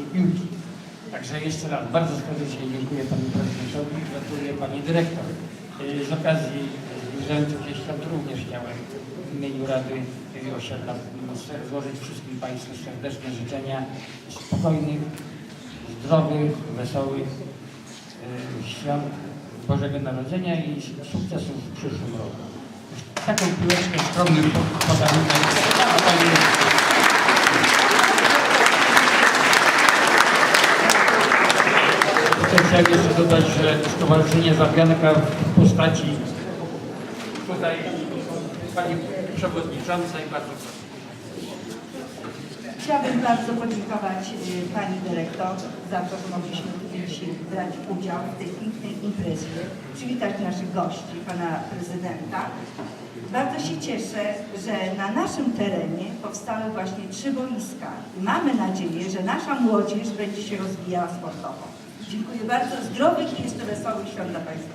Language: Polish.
tej piłki. Także jeszcze raz bardzo serdecznie dziękuję Panu Prezydentowi, gratuluję Pani Dyrektor. Y, Z okazji zbliżających się świąt również chciałem w imieniu Rady Osiedla złożyć wszystkim Państwu serdeczne życzenia spokojnych, zdrowych, wesołych y, świąt Bożego Narodzenia i sukcesów w przyszłym roku. Taką piłeczkę skromnym podarunkiem. A Pani Chciałem jeszcze dodać, że Stowarzyszenie Zawianka w postaci tutaj Pani Przewodniczącej bardzo proszę. Chciałabym bardzo podziękować y, Pani Dyrektor za to, że mogliśmy dzisiaj brać udział w tej pięknej imprezie, przywitać naszych gości, Pana Prezydenta. Bardzo się cieszę, że na naszym terenie powstały właśnie trzy boiska. Mamy nadzieję, że nasza młodzież będzie się rozwijała sportowo. Dziękuję bardzo. Zdrowych i jeszcze wesołych świąt dla Państwa.